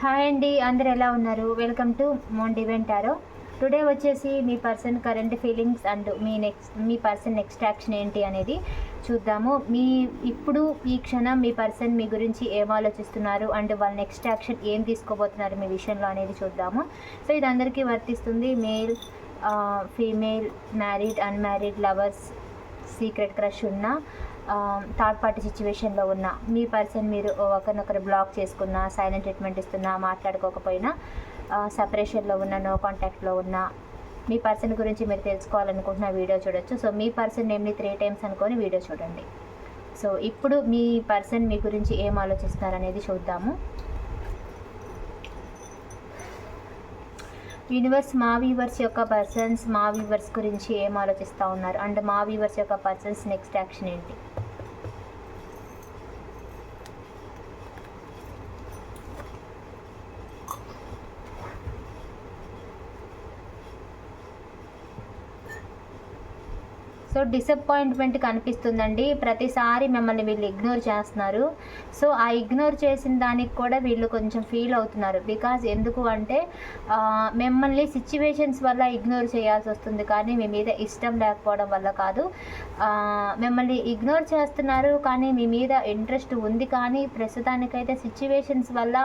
Hi అండి అందరు ఎలా ఉన్నారు? వెల్కమ్ టు మోన్ డివెంటారో టుడే వచ్చేసి మీ పర్సన్ కరెంట్ ఫీలింగ్స్ అండ్ మీ నెక్స్ట్ మీ పర్సన్ నెక్స్ట్ యాక్షన్ ఏంటి అనేది చూద్దాము. మీ ఇప్పుడు ఈ క్షణం మీ పర్సన్ మీ గురించి ఏం ఆలోచిస్తున్నారు అండ్ వాళ్ళ నెక్స్ట్ యాక్షన్ ఏం తీసుకోబోతున్నారు మీ విషయంలో అనేది చూద్దాము. సో ఇది అందరికీ వర్తిస్తుంది. Male female married unmarried lovers secret crush ఉన్న థర్డ్ పార్టీ సిచ్యువేషన్లో ఉన్న మీ పర్సన్ మీరు ఒకరినొకరు బ్లాక్ చేసుకున్నా సైలెంట్ ట్రీట్మెంట్ ఇస్తున్నా మాట్లాడుకోకపోయినా సపరేషన్లో ఉన్న నో కాంటాక్ట్లో ఉన్న మీ పర్సన్ గురించి మీరు తెలుసుకోవాలనుకుంటున్న వీడియో చూడొచ్చు. సో మీ పర్సన్ నేమ్ని త్రీ టైమ్స్ అనుకొని వీడియో చూడండి. సో ఇప్పుడు మీ పర్సన్ మీ గురించి ఏం ఆలోచిస్తున్నారు అనేది చూద్దాము. యూనివర్స్ మా వీవర్స్ యొక్క పర్సన్స్ మా వీవర్స్ గురించి ఏం ఆలోచిస్తూ ఉన్నారు? అండ్ మా వీవర్స్ యొక్క పర్సన్స్ నెక్స్ట్ యాక్షన్ ఏంటి? డిసప్పాయింట్మెంట్ కనిపిస్తుందండి. ప్రతిసారి మిమ్మల్ని వీళ్ళు ఇగ్నోర్ చేస్తున్నారు. సో ఆ ఇగ్నోర్ చేసిన దానికి కూడా వీళ్ళు కొంచెం ఫీల్ అవుతున్నారు. బికాజ్ ఎందుకు అంటే మిమ్మల్ని సిచ్యువేషన్స్ వల్ల ఇగ్నోర్ చేయాల్సి వస్తుంది. కానీ మీ మీద ఇష్టం లేకపోవడం వల్ల కాదు. మిమ్మల్ని ఇగ్నోర్ చేస్తున్నారు. కానీ మీ మీద ఇంట్రెస్ట్ ఉంది. కానీ ప్రస్తుతానికైతే సిచ్యువేషన్స్ వల్ల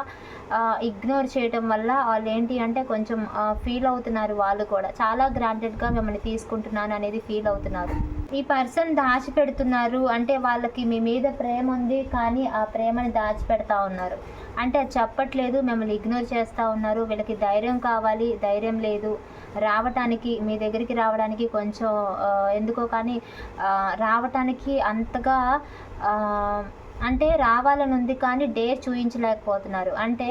ఇగ్నోర్ చేయటం వల్ల వాళ్ళు ఏంటి అంటే కొంచెం ఫీల్ అవుతున్నారు వాళ్ళు కూడా. చాలా గ్రాంటెడ్గా మిమ్మల్ని తీసుకుంటున్నాను అనేది ఫీల్ అవుతున్నారు. ఈ పర్సన్ దాచిపెడుతున్నారు. అంటే వాళ్ళకి మీ మీద ప్రేమ ఉంది కానీ ఆ ప్రేమని దాచిపెడతా ఉన్నారు. అంటే అది చెప్పట్లేదు మిమ్మల్ని ఇగ్నోర్ చేస్తూ ఉన్నారు. వీళ్ళకి ధైర్యం కావాలి ధైర్యం లేదు. రావటానికి మీ దగ్గరికి రావడానికి కొంచెం ఎందుకో కానీ రావటానికి అంతగా అంటే రావాలని ఉంది కానీ డేర్ చూపించలేకపోతున్నారు అంటే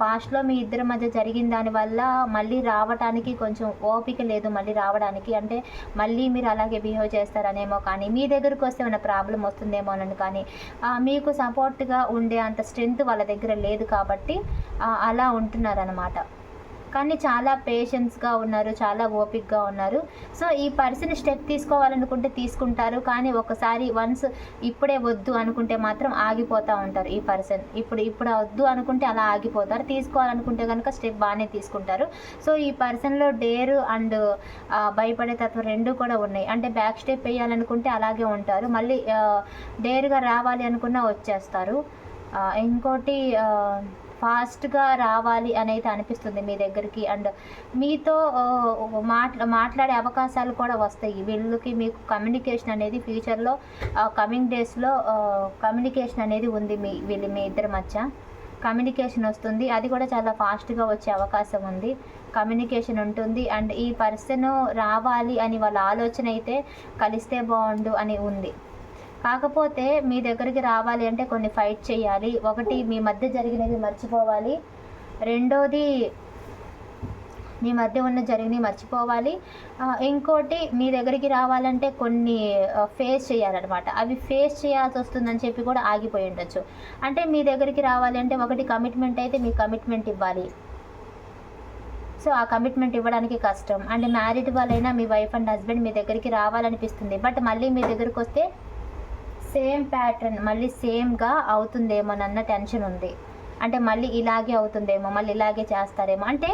పాస్ట్లో మీ ఇద్దరి మధ్య జరిగిన దానివల్ల మళ్ళీ రావటానికి కొంచెం ఓపిక లేదు మళ్ళీ రావడానికి. అంటే మళ్ళీ మీరు అలాగే బిహేవ్ చేస్తారనేమో కానీ మీ దగ్గరకు వస్తే ఏమైనా ప్రాబ్లం వస్తుందేమోనని కానీ మీకు సపోర్ట్గా ఉండే అంత స్ట్రెంగ్త్ వాళ్ళ దగ్గర లేదు కాబట్టి అలా ఉంటున్నారనమాట కానీ చాలా పేషెన్స్గా ఉన్నారు చాలా ఓపిక్గా ఉన్నారు. సో ఈ పర్సన్ స్టెప్ తీసుకోవాలనుకుంటే తీసుకుంటారు. కానీ ఒకసారి వన్స్ ఇప్పుడే వద్దు అనుకుంటే మాత్రం ఆగిపోతూ ఉంటారు ఈ పర్సన్. ఇప్పుడు ఇప్పుడు వద్దు అనుకుంటే అలా ఆగిపోతారు. తీసుకోవాలనుకుంటే కనుక స్టెప్ బాగానే తీసుకుంటారు. సో ఈ పర్సన్లో డేరు అండ్ భయపడే తత్వం రెండు కూడా ఉన్నాయి. అంటే బ్యాక్ స్టెప్ వేయాలనుకుంటే అలాగే ఉంటారు. మళ్ళీ డేరుగా రావాలి అనుకున్నా వచ్చేస్తారు. ఇంకోటి ఫాస్ట్గా రావాలి అనేది అనిపిస్తుంది మీ దగ్గరికి. అండ్ మీతో మాట్ మాట్లా మాట్లాడే అవకాశాలు కూడా వస్తాయి. వీళ్ళకి మీకు కమ్యూనికేషన్ అనేది ఫ్యూచర్లో కమింగ్ డేస్లో కమ్యూనికేషన్ అనేది ఉంది మీ వీళ్ళు మీ ఇద్దరి మధ్య. కమ్యూనికేషన్ వస్తుంది. అది కూడా చాలా ఫాస్ట్గా వచ్చే అవకాశం ఉంది. కమ్యూనికేషన్ ఉంటుంది. అండ్ ఈ పర్సన్ రావాలి అని వాళ్ళ ఆలోచన అయితే కలిస్తే బాగుండు అని ఉంది. కాకపోతే మీ దగ్గరికి రావాలి అంటే కొన్ని ఫైట్ చేయాలి. ఒకటి మీ మధ్య జరిగినవి మర్చిపోవాలి. రెండోది మీ మధ్య ఉన్న జరిగినవి మర్చిపోవాలి. ఇంకోటి మీ దగ్గరికి రావాలంటే కొన్ని ఫేస్ చేయాలన్నమాట. అవి ఫేస్ చేయాల్సి వస్తుందని చెప్పి కూడా ఆగిపోయి ఉండొచ్చు. అంటే మీ దగ్గరికి రావాలి అంటే ఒకటి కమిట్మెంట్ అయితే మీ కమిట్మెంట్ ఇవ్వాలి. సో ఆ కమిట్మెంట్ ఇవ్వడానికి కష్టం. అండ్ మ్యారీడ్ వాళ్ళైనా మీ వైఫ్ అండ్ హస్బెండ్ మీ దగ్గరికి రావాలనిపిస్తుంది. బట్ మళ్ళీ మీ దగ్గరికి వస్తే సేమ్ ప్యాటర్న్ మళ్ళీ సేమ్గా అవుతుందేమోనన్న టెన్షన్ ఉంది. అంటే మళ్ళీ ఇలాగే అవుతుందేమో మళ్ళీ ఇలాగే చేస్తారేమో. అంటే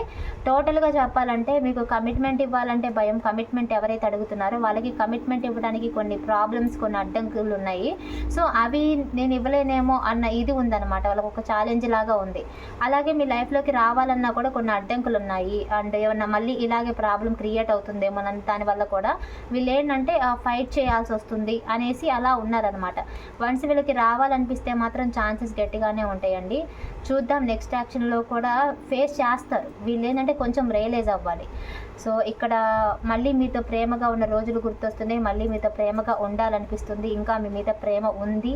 టోటల్గా చెప్పాలంటే మీకు కమిట్మెంట్ ఇవ్వాలంటే భయం. కమిట్మెంట్ ఎవరైతే అడుగుతున్నారో వాళ్ళకి కమిట్మెంట్ ఇవ్వడానికి కొన్ని ప్రాబ్లమ్స్ కొన్ని అడ్డంకులు ఉన్నాయి. సో అవి నేను ఇవ్వలేనేమో అన్న ఇది ఉందన్నమాట. వాళ్ళకి ఒక ఛాలెంజ్ లాగా ఉంది. అలాగే మీ లైఫ్లోకి రావాలన్నా కూడా కొన్ని అడ్డంకులు ఉన్నాయి. అండ్ ఏమన్నా మళ్ళీ ఇలాగే ప్రాబ్లం క్రియేట్ అవుతుందేమో అన్న దానివల్ల కూడా వీళ్ళు ఏంటంటే ఫైట్ చేయాల్సి వస్తుంది అనేసి అలా ఉన్నారనమాట వన్స్ వీళ్ళకి రావాలనిపిస్తే మాత్రం ఛాన్సెస్ గట్టిగానే ఉంటాయండి. చూద్దాం నెక్స్ట్ యాక్షన్లో కూడా ఫేస్ చేస్తారు. వీళ్ళు ఏంటంటే కొంచెం రియలైజ్ అవ్వాలి. సో ఇక్కడ మళ్ళీ మీతో ప్రేమగా ఉన్న రోజులు గుర్తొస్తున్నాయి. మళ్ళీ మీతో ప్రేమగా ఉండాలనిపిస్తుంది. ఇంకా మీ మీద ప్రేమ ఉంది.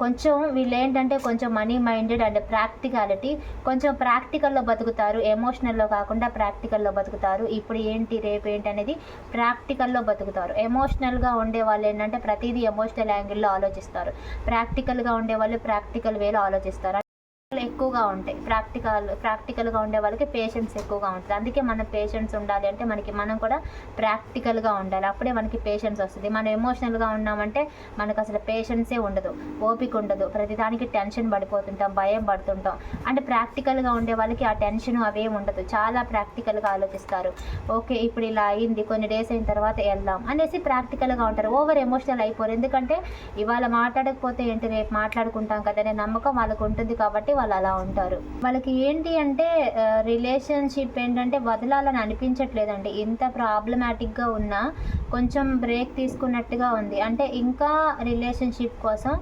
కొంచెం వీళ్ళు ఏంటంటే కొంచెం మనీ మైండెడ్ అండ్ ప్రాక్టికాలిటీ కొంచెం ప్రాక్టికల్లో బతుకుతారు ఎమోషనల్లో కాకుండా ప్రాక్టికల్లో బతుకుతారు. ఇప్పుడు ఏంటి రేపు ఏంటి అనేది ప్రాక్టికల్లో బతుకుతారు. ఎమోషనల్గా ఉండే వాళ్ళు ఏంటంటే ప్రతిదీ ఎమోషనల్ యాంగిల్లో ఆలోచిస్తారు. ప్రాక్టికల్గా ఉండే వాళ్ళు ప్రాక్టికల్ వేలో ఆలోచిస్తారు. ఎక్కువగా ఉంటాయి. ప్రాక్టికల్ ప్రాక్టికల్గా ఉండే వాళ్ళకి పేషెన్స్ ఎక్కువగా ఉంటుంది. అందుకే మన పేషెన్స్ ఉండాలి అంటే మనకి మనం కూడా ప్రాక్టికల్గా ఉండాలి. అప్పుడే మనకి పేషెన్స్ వస్తుంది. మనం ఎమోషనల్గా ఉన్నామంటే మనకు అసలు పేషెన్సే ఉండదు. ఓపిక ఉండదు. ప్రతిదానికి టెన్షన్ పడిపోతుంటాం భయం పడుతుంటాం. అంటే ప్రాక్టికల్గా ఉండే వాళ్ళకి ఆ టెన్షన్ అవే ఉండదు. చాలా ప్రాక్టికల్గా ఆలోచిస్తారు. ఓకే ఇప్పుడు ఇలా అయింది. కొన్ని డేస్ అయిన తర్వాత వెళ్దాం అనేసి ప్రాక్టికల్గా ఉంటారు. ఓవర్ ఎమోషనల్ అయిపోరు. ఎందుకంటే ఇవాళ మాట్లాడకపోతే ఏంటి? రేపు మాట్లాడుకుంటాం కదా అనే నమ్మకం వాళ్ళకు ఉంటుంది కాబట్టి వాళ్ళు అలా ఉంటారు. వాళ్ళకి ఏంటి అంటే రిలేషన్షిప్ ఏంటంటే వదలాలని అనిపించట్లేదండి. ఇంత ప్రాబ్లమాటిక్గా ఉన్నా కొంచెం బ్రేక్ తీసుకున్నట్టుగా ఉంది. అంటే ఇంకా రిలేషన్షిప్ కోసం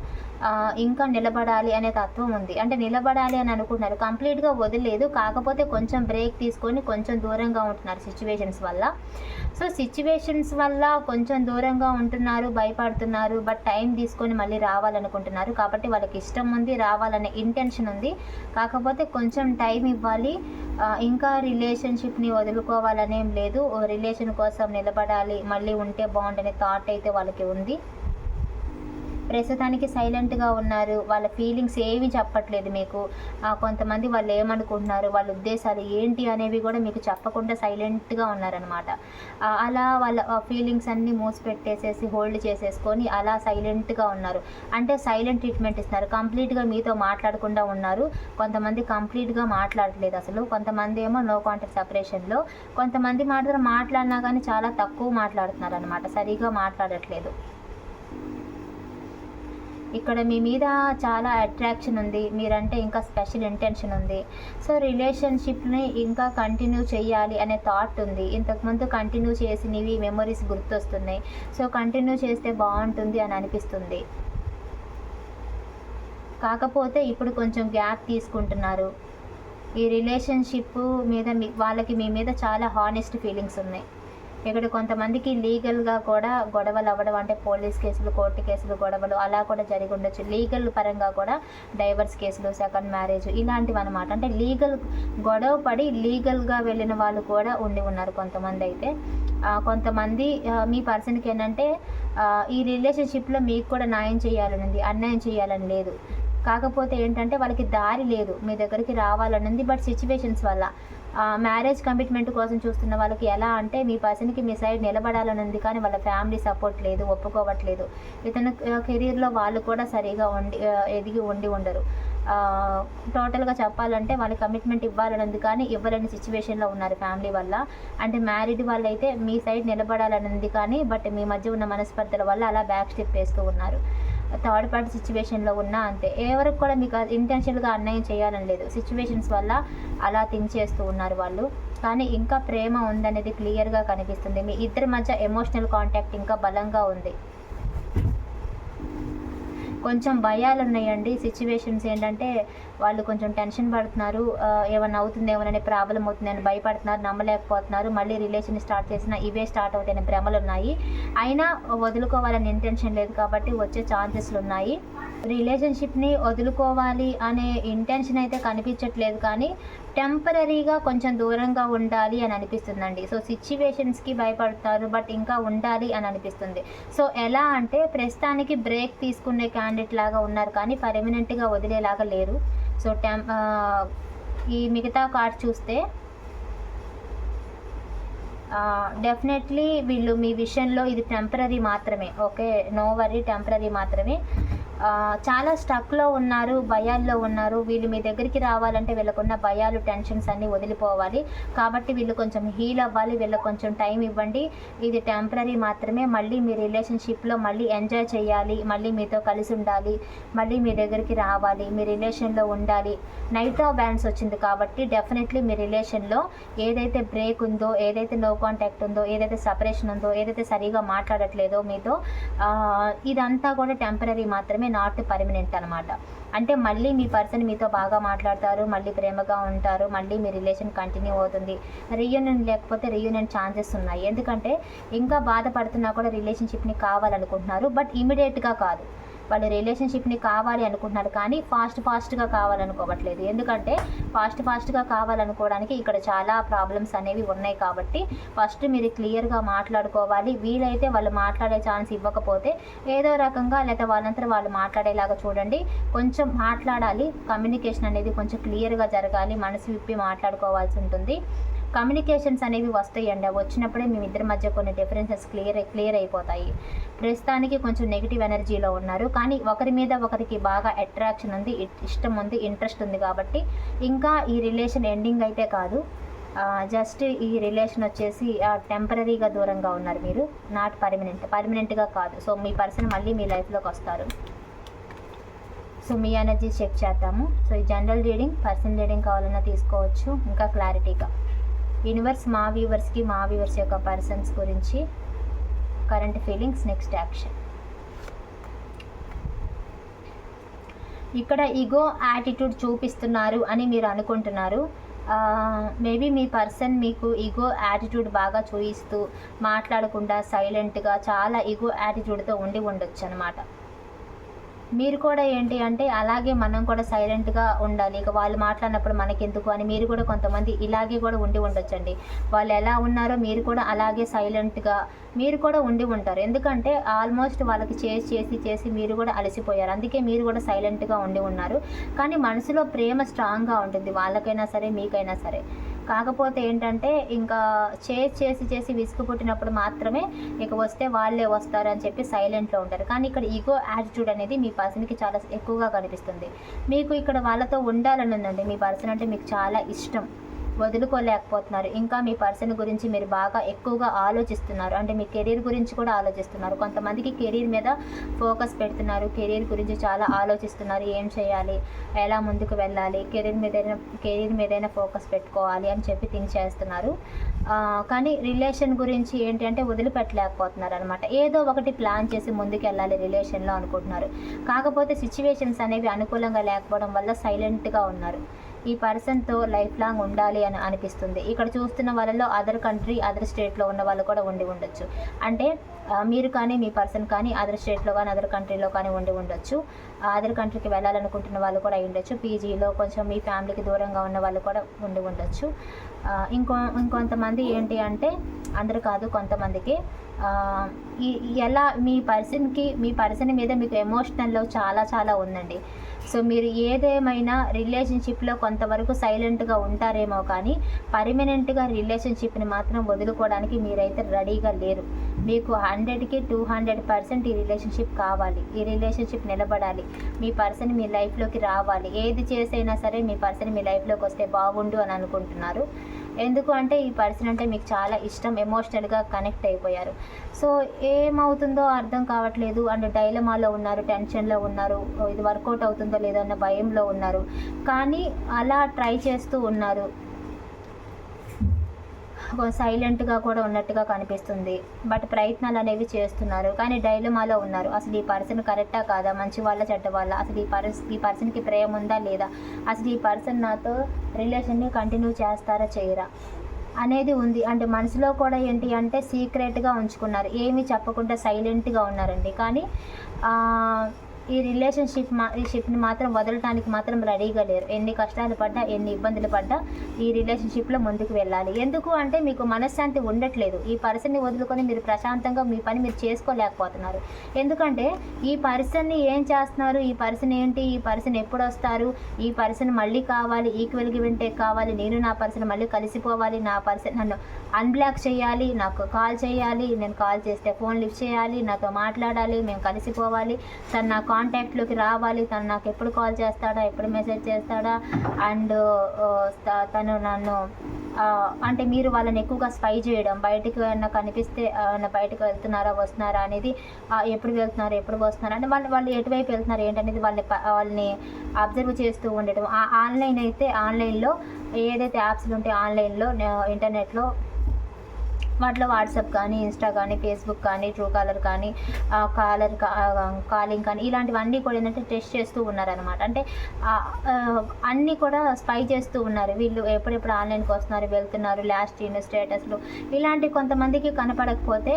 ఇంకా నిలబడాలి అనే తత్వం ఉంది. అంటే నిలబడాలి అని అనుకుంటున్నారు. కంప్లీట్గా వదిలేదు. కాకపోతే కొంచెం బ్రేక్ తీసుకొని కొంచెం దూరంగా ఉంటున్నారు సిచ్యువేషన్స్ వల్ల. సో సిచ్యువేషన్స్ వల్ల కొంచెం దూరంగా ఉంటున్నారు భయపడుతున్నారు బట్ టైం తీసుకొని మళ్ళీ రావాలనుకుంటున్నారు. కాబట్టి వాళ్ళకి ఇష్టం ఉంది రావాలనే ఇంటెన్షన్ ఉంది. కాకపోతే కొంచెం టైం ఇవ్వాలి. ఇంకా రిలేషన్షిప్ని వదులుకోవాలనేం లేదు. రిలేషన్ కోసం నిలబడాలి మళ్ళీ ఉంటే బాగుండనే థాట్ అయితే వాళ్ళకి ఉంది. ప్రస్తుతానికి సైలెంట్గా ఉన్నారు. వాళ్ళ ఫీలింగ్స్ ఏవి చెప్పట్లేదు మీకు. కొంతమంది వాళ్ళు ఏమనుకుంటున్నారు? వాళ్ళ ఉద్దేశాలు ఏంటి అనేవి కూడా మీకు చెప్పకుండా సైలెంట్గా ఉన్నారనమాట. అలా వాళ్ళ ఫీలింగ్స్ అన్నీ మూసిపెట్టేసేసి హోల్డ్ చేసేసుకొని అలా సైలెంట్గా ఉన్నారు. అంటే సైలెంట్ ట్రీట్మెంట్ ఇస్తున్నారు. కంప్లీట్గా మీతో మాట్లాడకుండా ఉన్నారు. కొంతమంది కంప్లీట్గా మాట్లాడట్లేదు అసలు. కొంతమంది ఏమో నో కాంటాక్ట్ సపరేషన్లో. కొంతమంది మాత్రం మాట్లాడినా కానీ చాలా తక్కువ మాట్లాడుతున్నారు అనమాట సరిగా మాట్లాడట్లేదు. ఇక్కడ మీ మీద చాలా అట్రాక్షన్ ఉంది. మీరంటే ఇంకా స్పెషల్ ఇంటెన్షన్ ఉంది. సో రిలేషన్షిప్ని ఇంకా కంటిన్యూ చేయాలి అనే థాట్ ఉంది. ఇంతకుముందు కంటిన్యూ చేసినవి మెమొరీస్ గుర్తొస్తున్నాయి. సో కంటిన్యూ చేస్తే బాగుంటుంది అని అనిపిస్తుంది. కాకపోతే ఇప్పుడు కొంచెం గ్యాప్ తీసుకుంటున్నారు. ఈ రిలేషన్షిప్ మీద మీ వాళ్ళకి మీ మీద చాలా హానెస్ట్ ఫీలింగ్స్ ఉన్నాయి. ఇక్కడ కొంతమందికి లీగల్గా కూడా గొడవలు అవ్వడం అంటే పోలీస్ కేసులు కోర్టు కేసులు గొడవలు అలా కూడా జరిగి ఉండొచ్చు. లీగల్ పరంగా కూడా డైవర్స్ కేసులు సెకండ్ మ్యారేజ్ ఇలాంటివి అనమాట అంటే లీగల్ గొడవ పడి లీగల్గా వెళ్ళిన వాళ్ళు కూడా ఉండి ఉన్నారు కొంతమంది అయితే. కొంతమంది మీ పర్సన్కి ఏంటంటే ఈ రిలేషన్షిప్లో మీకు కూడా న్యాయం చేయాలని ఉంది అన్యాయం చేయాలని లేదు. కాకపోతే ఏంటంటే వాళ్ళకి దారి లేదు మీ దగ్గరికి రావాలనింది బట్ సిచ్యువేషన్స్ వల్ల మ్యారేజ్ కమిట్మెంట్ కోసం చూస్తున్న వాళ్ళకి ఎలా అంటే మీ పర్సన్కి మీ సైడ్ నిలబడాలని ఉంది కానీ వాళ్ళ ఫ్యామిలీ సపోర్ట్ లేదు ఒప్పుకోవట్లేదు. ఇతను కెరీర్లో వాళ్ళు కూడా సరిగా ఉండి ఎదిగి ఉండి ఉండరు. టోటల్గా చెప్పాలంటే వాళ్ళకి కమిట్మెంట్ ఇవ్వాలని ఉంది కానీ ఇవ్వలేని సిచ్యువేషన్లో ఉన్నారు ఫ్యామిలీ వల్ల. అంటే మ్యారీడ్ వాళ్ళైతే మీ సైడ్ నిలబడాలని ఉంది కానీ బట్ మీ మధ్య ఉన్న మనస్పర్ధల వల్ల అలా బ్యాక్ స్టెప్ వేస్తూ ఉన్నారు. థర్డ్ పార్టీ సిచ్యువేషన్లో ఉన్నా అంతే. ఎవరికి కూడా మీకు ఇంటెన్షన్గా అన్యాయం చేయాలని లేదు. సిచ్యువేషన్స్ వల్ల అలా థింక్ చేస్తూ ఉన్నారు వాళ్ళు. కానీ ఇంకా ప్రేమ ఉందనేది క్లియర్గా కనిపిస్తుంది. మీ ఇద్దరి మధ్య ఎమోషనల్ కాంటాక్ట్ ఇంకా బలంగా ఉంది. కొంచెం భయాలు ఉన్నాయండి సిచ్యువేషన్స్ ఏంటంటే వాళ్ళు కొంచెం టెన్షన్ పడుతున్నారు. ఏమైనా అవుతుంది ఏమైనా ప్రాబ్లం అవుతుందని భయపడుతున్నారు నమ్మలేకపోతున్నారు. మళ్ళీ రిలేషన్ స్టార్ట్ చేసినా ఇవే స్టార్ట్ అవుతాయని భ్రమలు ఉన్నాయి అయినా వదులుకోవాలని ఇంటెన్షన్ లేదు కాబట్టి వచ్చే ఛాన్సెస్లు ఉన్నాయి రిలేషన్షిప్ని వదులుకోవాలి అనే ఇంటెన్షన్ అయితే కనిపించట్లేదు కానీ టెంపరీగా కొంచెం దూరంగా ఉండాలి అని అనిపిస్తుందండి. సో సిచ్యువేషన్స్కి భయపడతారు బట్ ఇంకా ఉండాలి అని అనిపిస్తుంది. సో ఎలా అంటే ప్రస్తుతానికి బ్రేక్ తీసుకునే క్యాండిడేట్ లాగా ఉన్నారు కానీ పర్మనెంట్గా వదిలేలాగా లేరు. సో టెం ఈ మిగతా కార్డ్ చూస్తే డెఫినెట్లీ వీళ్ళు మీ విషయంలో ఇది టెంపరీ మాత్రమే. ఓకే? నో వరీ టెంపరీ మాత్రమే. చాలా స్టక్లో ఉన్నారు భయాల్లో ఉన్నారు. వీళ్ళు మీ దగ్గరికి రావాలంటే వీళ్ళకున్న భయాలు టెన్షన్స్ అన్నీ వదిలిపోవాలి. కాబట్టి వీళ్ళు కొంచెం హీల్ అవ్వాలి వీళ్ళకి కొంచెం టైం ఇవ్వండి. ఇది టెంపరీ మాత్రమే. మళ్ళీ మీ రిలేషన్షిప్లో మళ్ళీ ఎంజాయ్ చేయాలి. మళ్ళీ మీతో కలిసి ఉండాలి. మళ్ళీ మీ దగ్గరికి రావాలి. మీ రిలేషన్లో ఉండాలి. నైట్ ఆఫ్ బ్యాన్స్ వచ్చింది కాబట్టి డెఫినెట్లీ మీ రిలేషన్లో ఏదైతే బ్రేక్ ఉందో ఏదైతే నో కాంటాక్ట్ ఉందో ఏదైతే సపరేషన్ ఉందో ఏదైతే సరిగా మాట్లాడట్లేదో మీతో ఇదంతా కూడా టెంపరీ మాత్రమే. నాట్ పర్మనెంట్ అనమాట అంటే మళ్ళీ మీ పర్సన్ మీతో బాగా మాట్లాడతారు మళ్ళీ ప్రేమగా ఉంటారు మళ్ళీ మీ రిలేషన్ కంటిన్యూ అవుతుంది. రీయూనియన్ లేకపోతే రీయూనియన్ ఛాన్సెస్ ఉన్నాయి. ఎందుకంటే ఇంకా బాధపడుతున్నా కూడా రిలేషన్షిప్ని కావాలనుకుంటున్నారు బట్ ఇమీడియట్గా కాదు. వాళ్ళు రిలేషన్షిప్ని కావాలి అనుకుంటున్నారు కానీ ఫాస్ట్ ఫాస్ట్గా కావాలనుకోవట్లేదు. ఎందుకంటే ఫాస్ట్ ఫాస్ట్గా కావాలనుకోవడానికి ఇక్కడ చాలా ప్రాబ్లమ్స్ అనేవి ఉన్నాయి కాబట్టి ఫస్ట్ మీరు క్లియర్గా మాట్లాడుకోవాలి. వీలైతే వాళ్ళు మాట్లాడే ఛాన్స్ ఇవ్వకపోతే ఏదో రకంగా లేదా వాళ్ళంతా వాళ్ళు మాట్లాడేలాగా చూడండి. కొంచెం మాట్లాడాలి. కమ్యూనికేషన్ అనేది కొంచెం క్లియర్గా జరగాలి. మనసు విప్పి మాట్లాడుకోవాల్సి ఉంటుంది. కమ్యూనికేషన్స్ అనేవి వస్తాయండి. వచ్చినప్పుడే మీ ఇద్దరి మధ్య కొన్ని డిఫరెన్సెస్ క్లియర్ క్లియర్ అయిపోతాయి. ప్రస్తుతానికి కొంచెం నెగిటివ్ ఎనర్జీలో ఉన్నారు. కానీ ఒకరి మీద ఒకరికి బాగా అట్రాక్షన్ ఉంది ఇష్టం ఉంది ఇంట్రెస్ట్ ఉంది కాబట్టి ఇంకా ఈ రిలేషన్ ఎండింగ్ అయితే కాదు. జస్ట్ ఈ రిలేషన్ వచ్చేసి టెంపరీగా దూరంగా ఉన్నారు మీరు. నాట్ పర్మనెంట్ పర్మనెంట్గా కాదు. సో మీ పర్సన్ మళ్ళీ మీ లైఫ్లోకి వస్తారు. సో మీ ఎనర్జీ చెక్ చేద్దాము. సో ఈ జనరల్ రీడింగ్ పర్సన్ రీడింగ్ కావాలన్నా తీసుకోవచ్చు. ఇంకా క్లారిటీగా యూనివర్స్ మా వ్యూవర్స్కి మా వ్యూవర్స్ యొక్క పర్సన్స్ గురించి కరెంట్ ఫీలింగ్స్ నెక్స్ట్ యాక్షన్ ఇక్కడ ఈగో యాటిట్యూడ్ చూపిస్తున్నారు అని మీరు అనుకుంటున్నారు. మేబీ మీ పర్సన్ మీకు ఈగో యాటిట్యూడ్ బాగా చూయిస్తూ మాట్లాడకుండా సైలెంట్గా చాలా ఈగో యాటిట్యూడ్తో ఉండి ఉండొచ్చు అనమాట మీరు కూడా ఏంటి అంటే అలాగే మనం కూడా సైలెంట్గా ఉండాలి. ఇక వాళ్ళు మాట్లాడినప్పుడు మనకెందుకు అని మీరు కూడా కొంతమంది ఇలాగే కూడా ఉండి ఉండొచ్చండి. వాళ్ళు ఎలా ఉన్నారో మీరు కూడా అలాగే సైలెంట్గా మీరు కూడా ఉండి ఉంటారు. ఎందుకంటే ఆల్మోస్ట్ వాళ్ళకి చేసి చేసి చేసి మీరు కూడా అలసిపోయారు. అందుకే మీరు కూడా సైలెంట్గా ఉండి ఉన్నారు. కానీ మనసులో ప్రేమ స్ట్రాంగ్గా ఉంటుంది. వాళ్ళకైనా సరే మీకైనా సరే. కాకపోతే ఏంటంటే ఇంకా చేసి చేసి చేసి విసుగు పుట్టినప్పుడు మాత్రమే ఇక వస్తే వాళ్ళే వస్తారు అని చెప్పి సైలెంట్లో ఉంటారు. కానీ ఇక్కడ ఈగో యాటిట్యూడ్ అనేది మీ పర్సన్కి చాలా ఎక్కువగా కనిపిస్తుంది. మీకు ఇక్కడ వాళ్ళతో ఉండాలని ఉందండి. మీ పర్సన్ అంటే మీకు చాలా ఇష్టం. వదులుకోలేకపోతున్నారు. ఇంకా మీ పర్సన్ గురించి మీరు బాగా ఎక్కువగా ఆలోచిస్తున్నారు. అంటే మీ కెరీర్ గురించి కూడా ఆలోచిస్తున్నారు. కొంతమందికి కెరీర్ మీద ఫోకస్ పెడుతున్నారు. కెరీర్ గురించి చాలా ఆలోచిస్తున్నారు. ఏం చేయాలి? ఎలా ముందుకు వెళ్ళాలి? కెరీర్ మీదైనా కెరీర్ మీదైనా ఫోకస్ పెట్టుకోవాలి అని చెప్పి థింక్ చేస్తున్నారు. కానీ రిలేషన్ గురించి ఏంటి అంటే వదిలిపెట్టలేకపోతున్నారు అనమాట ఏదో ఒకటి ప్లాన్ చేసి ముందుకు వెళ్ళాలి రిలేషన్లో అనుకుంటున్నారు. కాకపోతే సిచ్యువేషన్స్ అనేవి అనుకూలంగా లేకపోవడం వల్ల సైలెంట్గా ఉన్నారు. ఈ పర్సన్తో లైఫ్ లాంగ్ ఉండాలి అని అనిపిస్తుంది. ఇక్కడ చూస్తున్న వాళ్ళలో అదర్ కంట్రీ అదర్ స్టేట్లో ఉన్న వాళ్ళు కూడా ఉండి ఉండొచ్చు. అంటే మీరు కానీ మీ పర్సన్ కానీ అదర్ స్టేట్లో కానీ అదర్ కంట్రీలో కానీ ఉండి ఉండొచ్చు. అదర్ కంట్రీకి వెళ్ళాలనుకుంటున్న వాళ్ళు కూడా అయి ఉండొచ్చు. పీజీలో కొంచెం మీ ఫ్యామిలీకి దూరంగా ఉన్న వాళ్ళు కూడా ఉండి ఉండొచ్చు. ఇంకో ఇంకొంతమంది ఏంటి అంటే అందరు కాదు కొంతమందికి ఈ- ఎలా మీ పర్సన్కి మీ పర్సన్ మీద మీకు ఎమోషనల్లో చాలా చాలా ఉందండి. సో మీరు ఏదేమైనా రిలేషన్షిప్లో కొంతవరకు సైలెంట్గా ఉంటారేమో కానీ పర్మనెంట్గా రిలేషన్షిప్ని మాత్రం వదులుకోవడానికి మీరైతే రెడీగా లేరు. మీకు హండ్రెడ్కి టూ హండ్రెడ్ పర్సెంట్ ఈ రిలేషన్షిప్ కావాలి. ఈ రిలేషన్షిప్ నిలబడాలి. మీ పర్సన్ మీ లైఫ్లోకి రావాలి. ఏది చేసైనా సరే మీ పర్సన్ మీ లైఫ్లోకి వస్తే బాగుండు అని అనుకుంటున్నారు. ఎందుకు అంటే ఈ పర్సన్ అంటే మీకు చాలా ఇష్టం ఎమోషనల్గా కనెక్ట్ అయిపోయారు. సో ఏమవుతుందో అర్థం కావట్లేదు. అండ్ డైలమాలో ఉన్నారు టెన్షన్లో ఉన్నారు ఇది వర్కౌట్ అవుతుందో లేదో అన్న భయంలో ఉన్నారు. కానీ అలా ట్రై చేస్తూ ఉన్నారు. సైలెంట్గా కూడా ఉన్నట్టుగా కనిపిస్తుంది. బట్ ప్రయత్నాలు అనేవి చేస్తున్నారు. కానీ డైలమాలో ఉన్నారు. అసలు ఈ పర్సన్ కరెక్టా కాదా? మంచి వాళ్ళ చెడ్డ వాళ్ళ? అసలు ఈ పర్స్ ఈ పర్సన్కి ప్రేమ ఉందా లేదా? అసలు ఈ పర్సన్ నాతో రిలేషన్ని కంటిన్యూ చేస్తారా చేయరా? అనేది ఉంది. అంటే మనసులో కూడా ఏంటి అంటే సీక్రెట్గా ఉంచుకున్నారు. ఏమీ చెప్పకుండా సైలెంట్గా ఉన్నారండి. కానీ ఈ రిలేషన్షిప్ మా ఈ షిప్ని మాత్రం వదలటానికి మాత్రం రెడీగా లేరు. ఎన్ని కష్టాలు పడ్డా ఎన్ని ఇబ్బందులు పడ్డా ఈ రిలేషన్షిప్లో ముందుకు వెళ్ళాలి. ఎందుకు అంటే మీకు మనశ్శాంతి ఉండట్లేదు. ఈ పర్సన్ని వదులుకొని మీరు ప్రశాంతంగా మీ పని మీరు చేసుకోలేకపోతున్నారు. ఎందుకంటే ఈ పర్సన్ని ఏం చేస్తున్నారు? ఈ పర్సన్ ఏంటి? ఈ పర్సన్ ఎప్పుడు వస్తారు? ఈ పర్సన్ మళ్ళీ కావాలి. ఈక్వల్గా వింటే కావాలి. నేను నా పర్సన్ మళ్ళీ కలిసిపోవాలి. నా పర్సన్ నన్ను అన్బ్లాక్ చేయాలి. నాకు కాల్ చేయాలి. నేను కాల్ చేస్తే ఫోన్ లిఫ్ట్ చేయాలి. నాతో మాట్లాడాలి. మేము కలిసిపోవాలి. తను నా కాంటాక్ట్లోకి రావాలి. తను నాకు ఎప్పుడు కాల్ చేస్తాడా ఎప్పుడు మెసేజ్ చేస్తాడా అండ్ తను నన్ను అంటే మీరు వాళ్ళని ఎక్కువగా స్పై చేయడం బయటకు ఏమన్నా కనిపిస్తే ఏమన్నా బయటకు వెళ్తున్నారా వస్తున్నారా అనేది ఎప్పుడు వెళ్తున్నారు ఎప్పుడు వస్తున్నారు అంటే వాళ్ళు వాళ్ళు ఎటువైపు వెళ్తున్నారు ఏంటనేది వాళ్ళని వాళ్ళని అబ్జర్వ్ చేస్తూ ఉండటం. ఆ ఆన్లైన్ అయితే ఆన్లైన్లో ఏదైతే యాప్స్లు ఉంటాయో ఆన్లైన్లో ఇంటర్నెట్లో వాటిలో వాట్సాప్ కానీ ఇన్స్టా కానీ ఫేస్బుక్ కానీ ట్రూ కాలర్ కానీ కాలర్ కాలింగ్ కానీ ఇలాంటివన్నీ కూడా ఏంటంటే టెస్ట్ చేస్తూ ఉన్నారనమాట అంటే అన్నీ కూడా స్పై చేస్తూ ఉన్నారు. వీళ్ళు ఎప్పుడెప్పుడు ఆన్లైన్కి వస్తున్నారు వెళ్తున్నారు లాస్ట్ ఇన్ స్టేటస్లు. ఇలాంటి కొంతమందికి కనపడకపోతే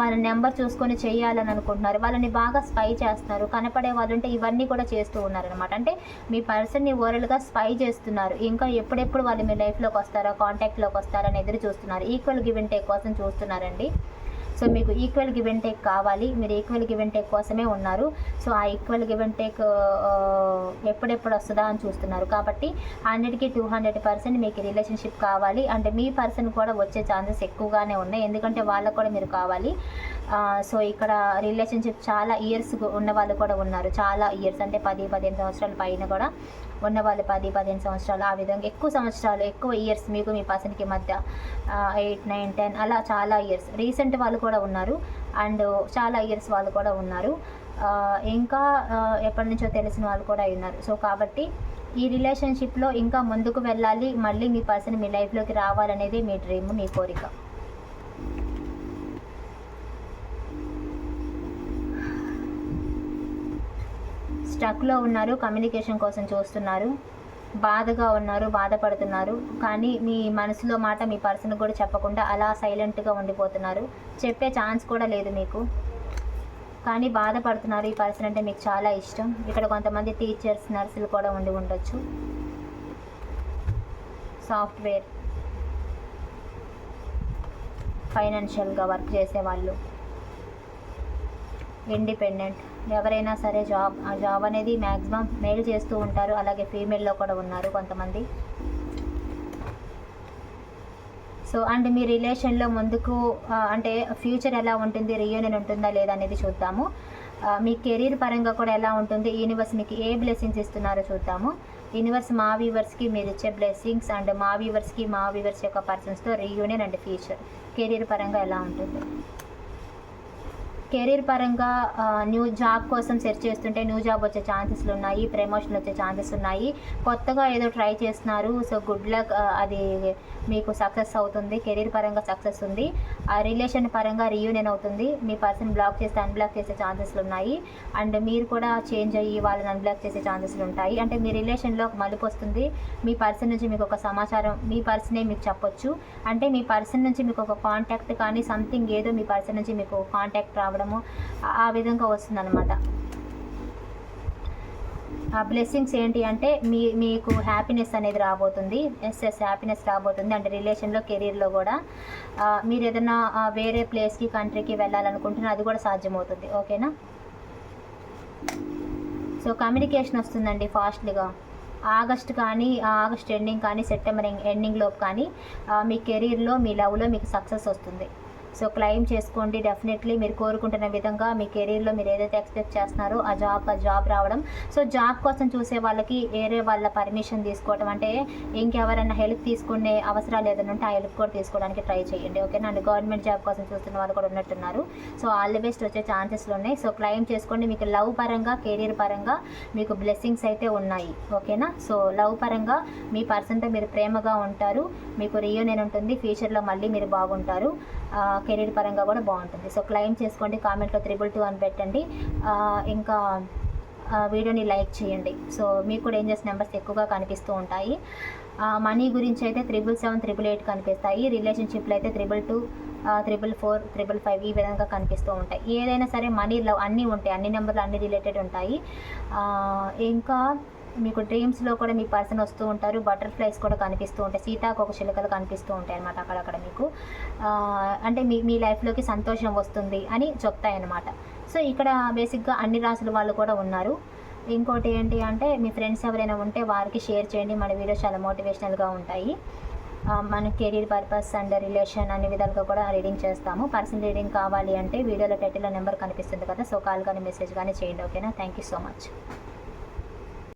వాళ్ళ నెంబర్ చూసుకొని చేయాలని అనుకుంటున్నారు. వాళ్ళని బాగా స్పై చేస్తున్నారు. కనపడే వాళ్ళు ఉంటే ఇవన్నీ కూడా చేస్తూ ఉన్నారనమాట అంటే మీ పర్సన్ని ఓరల్గా స్పై చేస్తున్నారు. ఇంకా ఎప్పుడెప్పుడు వాళ్ళు మీ లైఫ్లోకి వస్తారా కాంటాక్ట్లోకి వస్తారని ఎదురు చూస్తున్నారు. ఈక్వల్ గివ్ అండ్ టేక్ కోసం చూస్తున్నారండి. సో మీకు ఈక్వల్ గివ్ అండ్ టేక్ కావాలి. మీరు ఈక్వల్ గివ్ అండ్ టేక్ కోసమే ఉన్నారు. సో ఆ ఈక్వల్ గివ్ అండ్ టేక్ ఎప్పుడెప్పుడు వస్తుందా అని చూస్తున్నారు. కాబట్టి హండ్రెడ్కి టూ హండ్రెడ్ పర్సెంట్ మీకు రిలేషన్షిప్ కావాలి. అంటే మీ పర్సన్ కూడా వచ్చే ఛాన్సెస్ ఎక్కువగానే ఉన్నాయి. ఎందుకంటే వాళ్ళకు కూడా మీరు కావాలి. సో ఇక్కడ రిలేషన్షిప్ చాలా ఇయర్స్ ఉన్న వాళ్ళు కూడా ఉన్నారు. చాలా ఇయర్స్ అంటే పది పదిహేను సంవత్సరాల పైన కూడా. ఉన్న వాళ్ళు పది పదిహేను సంవత్సరాలు ఆ విధంగా ఎక్కువ సంవత్సరాలు ఎక్కువ ఇయర్స్ మీకు మీ పర్సన్కి మధ్య ఎయిట్ నైన్ టెన్ అలా చాలా ఇయర్స్ రీసెంట్ వాళ్ళు కూడా ఉన్నారు అండ్ చాలా ఇయర్స్ వాళ్ళు కూడా ఉన్నారు. ఇంకా ఎప్పటి నుంచో తెలిసిన వాళ్ళు కూడా ఉన్నారు. సో కాబట్టి ఈ రిలేషన్షిప్లో ఇంకా ముందుకు వెళ్ళాలి. మళ్ళీ మీ పర్సన్ మీ లైఫ్లోకి రావాలనేది మీ డ్రీమ్ మీ కోరిక. స్టక్లో ఉన్నారు కమ్యూనికేషన్ కోసం చూస్తున్నారు. బాధగా ఉన్నారు బాధపడుతున్నారు. కానీ మీ మనసులో మాట మీ పర్సన్ కూడా చెప్పకుండా అలా సైలెంట్గా ఉండిపోతున్నారు. చెప్పే ఛాన్స్ కూడా లేదు మీకు. కానీ బాధపడుతున్నారు ఈ పర్సన్ అంటే మీకు చాలా ఇష్టం. ఇక్కడ కొంతమంది టీచర్స్ నర్సులు కూడా ఉండి ఉండొచ్చు. సాఫ్ట్వేర్ ఫైనాన్షియల్గా వర్క్ చేసేవాళ్ళు. ఇండిపెండెంట్. ఎవరైనా సరే జాబ్ ఆ జాబ్ అనేది మ్యాక్సిమం మేల్ చేస్తూ ఉంటారు. అలాగే ఫీమేల్లో కూడా ఉన్నారు కొంతమంది. సో అండ్ మీ రిలేషన్లో ముందుకు అంటే ఫ్యూచర్ ఎలా ఉంటుంది? రియూనియన్ ఉంటుందా లేదా అనేది చూద్దాము. మీ కెరీర్ పరంగా కూడా ఎలా ఉంటుంది? యూనివర్స్ మీకు ఏ బ్లెస్సింగ్స్ ఇస్తున్నారో చూద్దాము. యూనివర్స్ మా వ్యూవర్స్కి మీరు ఇచ్చే బ్లెస్సింగ్స్ అండ్ మా వ్యూవర్స్కి మా వ్యూవర్స్ యొక్క పర్సన్స్తో రీయూనియన్ అండ్ ఫ్యూచర్. కెరీర్ పరంగా ఎలా ఉంటుంది? కెరీర్ పరంగా న్యూ జాబ్ కోసం సెర్చ్ చేస్తుంటే న్యూ జాబ్ వచ్చే ఛాన్సెస్లు ఉన్నాయి ప్రమోషన్ వచ్చే ఛాన్సెస్ ఉన్నాయి. కొత్తగా ఏదో ట్రై చేస్తున్నారు సో గుడ్ లక్ అది మీకు సక్సెస్ అవుతుంది కెరీర్ పరంగా సక్సెస్ ఉంది. ఆ రిలేషన్ పరంగా రీయూనియన్ అవుతుంది. మీ పర్సన్ బ్లాక్ చేస్తే అన్బ్లాక్ చేసే ఛాన్సెస్లు ఉన్నాయి. అండ్ మీరు కూడా చేంజ్ అయ్యి వాళ్ళని అన్బ్లాక్ చేసే ఛాన్సెస్లు ఉంటాయి. అంటే మీ రిలేషన్లో ఒక మలుపు వస్తుంది. మీ పర్సన్ నుంచి మీకు ఒక సమాచారం మీ పర్సనే మీకు చెప్పొచ్చు. అంటే మీ పర్సన్ నుంచి మీకు ఒక కాంటాక్ట్ కానీ సంథింగ్ ఏదో మీ పర్సన్ నుంచి మీకు కాంటాక్ట్ రావచ్చు. రావడము ఆ- విధంగా వస్తుందన్నమాట. ఆ బ్లెస్సింగ్స్ ఏంటి అంటే మీ మీకు హ్యాపీనెస్ అనేది రాబోతుంది. ఎస్ ఎస్ హ్యాపీనెస్ రాబోతుంది. అంటే రిలేషన్లో కెరీర్లో కూడా. మీరు ఏదైనా వేరే ప్లేస్కి కంట్రీకి వెళ్ళాలనుకుంటున్నా అది కూడా సాధ్యమవుతుంది. ఓకేనా సో కమ్యూనికేషన్ వస్తుందండి ఫాస్ట్లీగా ఆగస్ట్ కానీ ఆగస్ట్ ఎండింగ్ కానీ సెప్టెంబర్ ఎండింగ్ లోపు కానీ మీ కెరీర్లో మీ లవ్లో మీకు సక్సెస్ వస్తుంది. సో క్లెయిమ్ చేసుకోండి. డెఫినెట్లీ మీరు కోరుకుంటున్న విధంగా మీ కెరీర్లో మీరు ఏదైతే ఎక్స్పెక్ట్ చేస్తున్నారో ఆ జాబ్ ఆ జాబ్ రావడం. సో జాబ్ కోసం చూసే వాళ్ళకి వేరే వాళ్ళ పర్మిషన్ తీసుకోవడం అంటే ఇంకెవరైనా హెల్ప్ తీసుకునే అవసరాలు ఏదైనా ఉంటే ఆ హెల్ప్ కూడా తీసుకోవడానికి ట్రై చేయండి. ఓకేనా అండ్ గవర్నమెంట్ జాబ్ కోసం చూస్తున్న వాళ్ళు కూడా ఉన్నట్టున్నారు. సో ఆల్ ది బెస్ట్ వచ్చే ఛాన్సెస్లు ఉన్నాయి సో క్లెయిమ్ చేసుకోండి. మీకు లవ్ పరంగా కెరీర్ పరంగా మీకు బ్లెస్సింగ్స్ అయితే ఉన్నాయి. ఓకేనా సో లవ్ పరంగా మీ పర్సన్తో మీరు ప్రేమగా ఉంటారు. మీకు రియూనియన్ ఉంటుంది. ఫ్యూచర్లో మళ్ళీ మీరు బాగుంటారు. కెరీర్ పరంగా కూడా బాగుంటుంది. సో క్లెయిమ్ చేసుకోండి కామెంట్లో త్రిబుల్ టూ అని పెట్టండి. ఇంకా వీడియోని లైక్ చేయండి. సో మీకు కూడా ఏం చేసిన నెంబర్స్ ఎక్కువగా కనిపిస్తూ ఉంటాయి. మనీ గురించి అయితే త్రిబుల్ సెవెన్ త్రిబుల్ ఎయిట్ కనిపిస్తాయి. రిలేషన్షిప్లో అయితే triple two triple four triple five ఈ విధంగా కనిపిస్తూ ఉంటాయి. ఏదైనా సరే మనీ లవ్ అన్నీ ఉంటాయి. అన్ని నెంబర్లు అన్ని రిలేటెడ్ ఉంటాయి. ఇంకా మీకు డ్రీమ్స్లో కూడా మీ పర్సన్ వస్తూ ఉంటారు బటర్ఫ్లైస్ కూడా కనిపిస్తూ ఉంటాయి సీతాకోక చిలుకలు కనిపిస్తూ ఉంటాయి అనమాట అక్కడక్కడ మీకు. అంటే మీ మీ లైఫ్లోకి సంతోషం వస్తుంది అని చెప్తాయన్నమాట సో ఇక్కడ బేసిక్గా అన్ని రాసుల వాళ్ళు కూడా ఉన్నారు. ఇంకోటి ఏంటి అంటే మీ ఫ్రెండ్స్ ఎవరైనా ఉంటే వారికి షేర్ చేయండి. మన వీడియోస్ చాలా మోటివేషనల్గా ఉంటాయి. మన కెరీర్ పర్పస్ అండ్ రిలేషన్ అన్ని విధాలుగా కూడా రీడింగ్ చేస్తాము. పర్సనల్ రీడింగ్ కావాలి అంటే వీడియోలో టైటిల్లో నెంబర్ కనిపిస్తుంది కదా సో కాల్ కానీ మెసేజ్ కానీ చేయండి ఓకేనా థ్యాంక్ యూ సో మచ్